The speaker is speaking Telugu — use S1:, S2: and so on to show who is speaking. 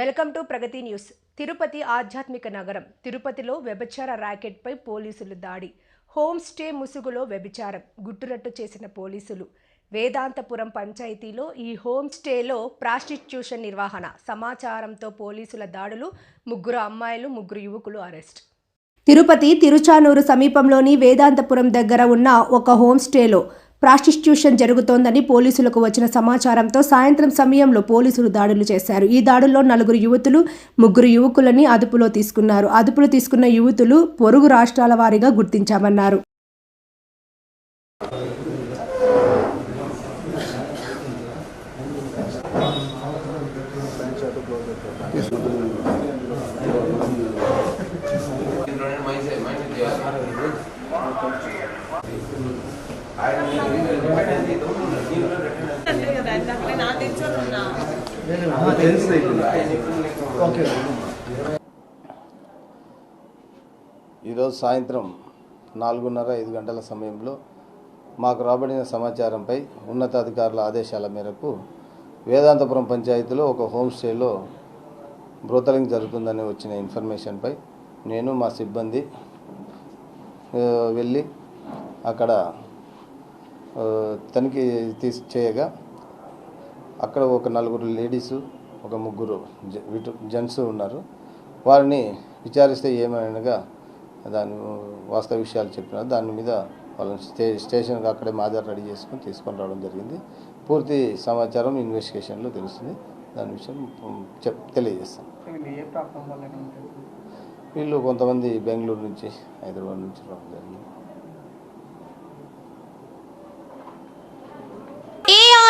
S1: Welcome to Pragati news. Tirupati ఆధ్యాత్మిక నగరం. తిరుపతిలో వ్యభిచార ర్యాకెట్పై పోలీసులు దాడి. హోమ్ స్టే ముసుగులో వ్యభిచారం. గుట్టురట్టు చేసిన పోలీసులు. వేదాంతపురం పంచాయతీలో ఈ హోమ్ స్టేలో ప్రాస్టిట్యూషన్ నిర్వహణ. సమాచారంతో పోలీసుల దాడులు. ముగ్గురు అమ్మాయిలు ముగ్గురు యువకులు అరెస్ట్. తిరుపతి తిరుచానూరు సమీపంలోని వేదాంతపురం దగ్గర ఉన్న ఒక హోమ్ స్టేలో ప్రాస్టిట్యూషన్ జరుగుతోందని పోలీసులకు వచ్చిన సమాచారంతో సాయంత్రం సమయంలో పోలీసులు దాడులు చేశారు. ఈ దాడుల్లో నలుగురు యువతులు ముగ్గురు యువకులని అదుపులో తీసుకున్నారు. అదుపులో తీసుకున్న యువతులు పొరుగు రాష్ట్రాల వారీగా గుర్తించామన్నారు.
S2: మైండ్ మైండ్
S3: ఈరోజు సాయంత్రం నాలుగున్నర ఐదు గంటల సమయంలో మాకు రాబడిన సమాచారంపై ఉన్నతాధికారుల ఆదేశాల మేరకు వేదాంతపురం పంచాయతీలో ఒక హోమ్ స్టేలో బ్రోతలింగ్ జరుగుతుందని వచ్చిన ఇన్ఫర్మేషన్పై నేను మా సిబ్బంది వెళ్ళి అక్కడ తనిఖీ తీసి చేయగా అక్కడ ఒక నలుగురు లేడీసు ఒక ముగ్గురు జెంట్స్ ఉన్నారు. వారిని విచారిస్తే ఏమనగా దాని వాస్తవ విషయాలు చెప్పినారు. దాని మీద వాళ్ళని స్టే స్టేషన్కి అక్కడే మాదారు రెడీ చేసుకొని తీసుకొని రావడం జరిగింది. పూర్తి సమాచారం ఇన్వెస్టిగేషన్లో తెలుస్తుంది. దాని విషయం చెప్ తెలియజేస్తాం.
S4: వీళ్ళు
S3: కొంతమంది బెంగళూరు నుంచి హైదరాబాద్ నుంచి రావడం జరిగింది
S5: AR